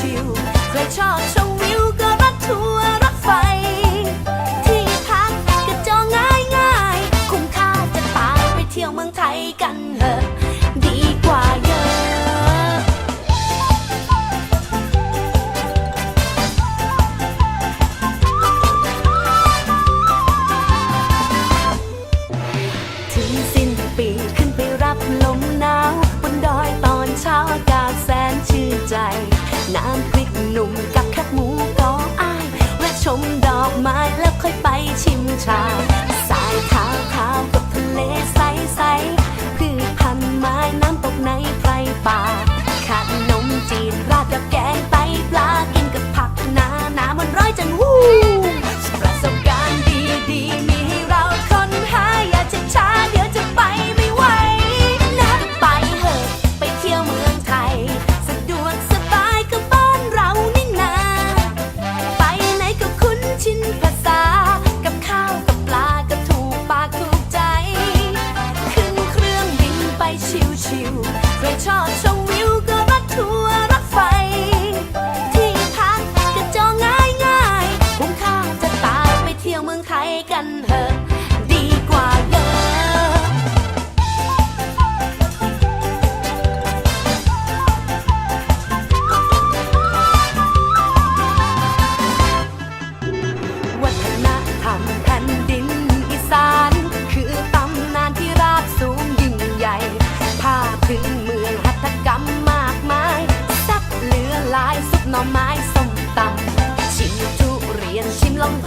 ชิวๆครชอบชง หนุ่มกับแคบหมูก็อายแวะชมดอกไม้แล้วค่อยไปชิมชา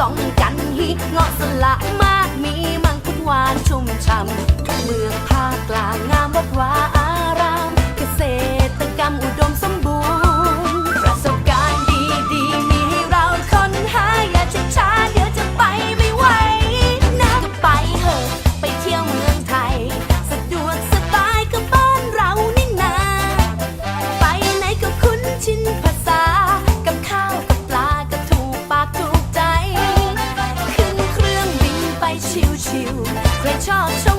สองกันฮีเงาะสละมากมีมังคุดหวานชุ่มฉ่ำเมืองภาคกลางงามวัดวา shot.